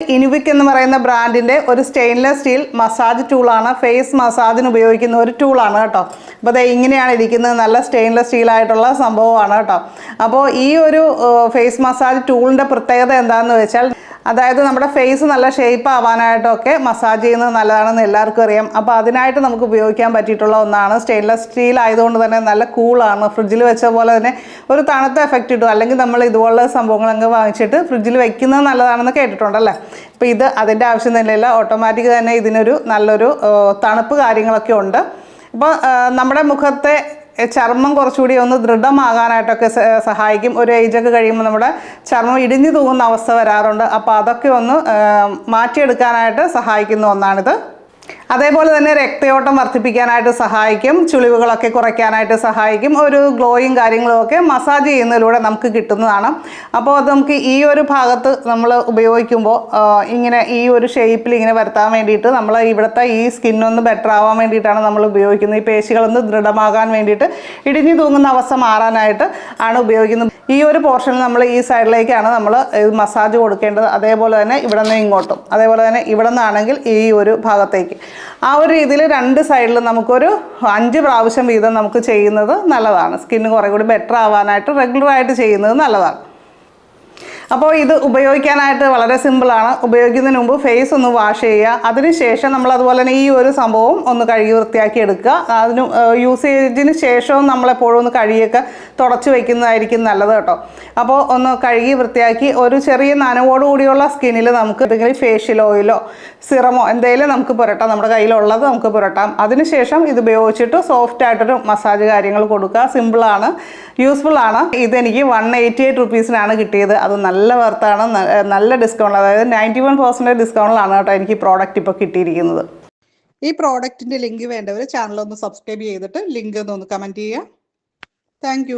ഇനുവിക് എന്ന് പറയുന്ന ബ്രാൻഡിന്റെ ഒരു സ്റ്റെയിൻലെസ് സ്റ്റീൽ മസാജ് ടൂളാണ് ഫേസ് മസാജിന് ഉപയോഗിക്കുന്ന ഒരു ടൂളാണ് കേട്ടോ. അപ്പോൾ അതെ ഇങ്ങനെയാണ് ഇരിക്കുന്നത്. നല്ല സ്റ്റെയിൻലെസ് സ്റ്റീലായിട്ടുള്ള സംഭവമാണ് കേട്ടോ. അപ്പോൾ ഈ ഒരു ഫേസ് മസാജ് ടൂളിന്റെ പ്രത്യേകത എന്താണെന്ന് വെച്ചാൽ അതായത് നമ്മുടെ ഫേസ് നല്ല ഷേപ്പ് ആവാനായിട്ടൊക്കെ മസാജ് ചെയ്യുന്നത് നല്ലതാണെന്ന് എല്ലാവർക്കും അറിയാം. അപ്പോൾ അതിനായിട്ട് നമുക്ക് ഉപയോഗിക്കാൻ പറ്റിയിട്ടുള്ള ഒന്നാണ് സ്റ്റെയിൻലെസ് സ്റ്റീൽ ആയതുകൊണ്ട് തന്നെ നല്ല കൂളാണ് ഫ്രിഡ്ജിൽ വെച്ച പോലെ തന്നെ ഒരു തണുത്ത എഫക്റ്റ് കിട്ടും. അല്ലെങ്കിൽ നമ്മൾ ഇതുപോലുള്ള സംഭവങ്ങളൊക്കെ വാങ്ങിച്ചിട്ട് ഫ്രിഡ്ജിൽ വെക്കുന്നത് നല്ലതാണെന്ന് കേട്ടിട്ടുണ്ടല്ലേ? അപ്പോൾ ഇത് അതിന്റെ ആവശ്യം തന്നെയില്ല. ഓട്ടോമാറ്റിക് തന്നെ ഇതിനൊരു നല്ലൊരു തണുപ്പ് കാര്യങ്ങളൊക്കെ ഉണ്ട്. അപ്പോൾ നമ്മുടെ മുഖത്തെ ചർമ്മം കുറച്ചുകൂടി ഒന്ന് ദൃഢമാകാനായിട്ടൊക്കെ സഹായിക്കും. ഒരു ഏജൊക്കെ കഴിയുമ്പോൾ നമ്മുടെ ചർമ്മം ഇടിഞ്ഞു തൂങ്ങുന്ന അവസ്ഥ വരാറുണ്ട്. അപ്പോൾ അതൊക്കെ ഒന്ന് മാറ്റിയെടുക്കാനായിട്ട് സഹായിക്കുന്ന ഒന്നാണിത്. അതേപോലെ തന്നെ രക്തയോട്ടം വർദ്ധിപ്പിക്കാനായിട്ട് സഹായിക്കും ചുളിവുകളൊക്കെ കുറയ്ക്കാനായിട്ട് സഹായിക്കും ഒരു ഗ്ലോയും കാര്യങ്ങളും ഒക്കെ മസാജ് ചെയ്യുന്നതിലൂടെ നമുക്ക് കിട്ടുന്നതാണ്. അപ്പോൾ അത് നമുക്ക് ഈ ഒരു ഭാഗത്ത് നമ്മൾ ഉപയോഗിക്കുമ്പോൾ ഇങ്ങനെ ഈ ഒരു ഷേപ്പിൽ ഇങ്ങനെ വരുത്താൻ വേണ്ടിയിട്ട് നമ്മൾ ഇവിടുത്തെ ഈ സ്കിന്നൊന്ന് ബെറ്റർ ആവാൻ വേണ്ടിയിട്ടാണ് നമ്മൾ ഉപയോഗിക്കുന്നത്. ഈ പേശികളൊന്ന് ദൃഢമാകാൻ വേണ്ടിയിട്ട് ഇടിഞ്ഞു തൂങ്ങുന്ന അവസ്ഥ മാറാനായിട്ട് ആണ് ഉപയോഗിക്കുന്നത്. ഈ ഒരു പോർഷനിൽ നമ്മൾ ഈ സൈഡിലേക്കാണ് നമ്മൾ മസാജ് കൊടുക്കേണ്ടത്. അതേപോലെ തന്നെ ഇവിടെ നിന്ന് ഇങ്ങോട്ടും. അതേപോലെ തന്നെ ഇവിടെ നിന്നാണെങ്കിൽ ഈ ഒരു ഭാഗത്തേക്ക്. ആ ഒരു രീതിയിൽ രണ്ട് സൈഡിലും നമുക്കൊരു അഞ്ച് പ്രാവശ്യം വീതം നമുക്ക് ചെയ്യുന്നത് നല്ലതാണ്. സ്കിന്ന് കുറേ കൂടി ബെറ്റർ ആവാനായിട്ട് റെഗുലറായിട്ട് ചെയ്യുന്നത് നല്ലതാണ്. അപ്പോൾ ഇത് ഉപയോഗിക്കാനായിട്ട് വളരെ സിമ്പിളാണ് ഉപയോഗിക്കുന്നതിന് മുമ്പ് ഫേസ് ഒന്ന് വാഷ് ചെയ്യുക. അതിനുശേഷം നമ്മൾ അതുപോലെ തന്നെ ഈ ഒരു സംഭവം ഒന്ന് കഴുകി വൃത്തിയാക്കി എടുക്കുക. അതിന് യൂസേജിന് ശേഷവും നമ്മളെപ്പോഴും ഒന്ന് കഴുകിയൊക്കെ തുടച്ച് വയ്ക്കുന്നതായിരിക്കും നല്ലത് കേട്ടോ. അപ്പോൾ ഒന്ന് കഴുകി വൃത്തിയാക്കി ഒരു ചെറിയ നനവോടുകൂടിയുള്ള സ്കിന്നിൽ നമുക്ക് എന്തെങ്കിലും ഫേഷ്യൽ ഓയിലോ സിറമോ എന്തെങ്കിലും നമുക്ക് പുരട്ടാം. നമ്മുടെ കയ്യിലുള്ളത് നമുക്ക് പുരട്ടാം. അതിനുശേഷം ഇത് ഉപയോഗിച്ചിട്ട് സോഫ്റ്റ് ആയിട്ടൊരു മസാജ് കാര്യങ്ങൾ കൊടുക്കുക. സിമ്പിളാണ് യൂസ്ഫുൾ ആണ്. ഇതെനിക്ക് വൺ എയ്റ്റി എയ്റ്റ് റുപ്പീസിനാണ് കിട്ടിയത്. അത് നല്ല വർത്താണ് നല്ല ഡിസ്കൗണ്ട് അതായത് നയന്റി വൺ പെർസെന്റേജ് ഡിസ്കൗണ്ടിലാണ് കേട്ടോ എനിക്ക് ഈ പ്രോഡക്റ്റ് ഇപ്പോൾ കിട്ടിയിരിക്കുന്നത്. ഈ പ്രോഡക്റ്റിന്റെ ലിങ്ക് വേണ്ടവർ ചാനൽ ഒന്ന് സബ്സ്ക്രൈബ് ചെയ്തിട്ട് ലിങ്ക് ഒന്ന് കമന്റ് ചെയ്യുക. താങ്ക്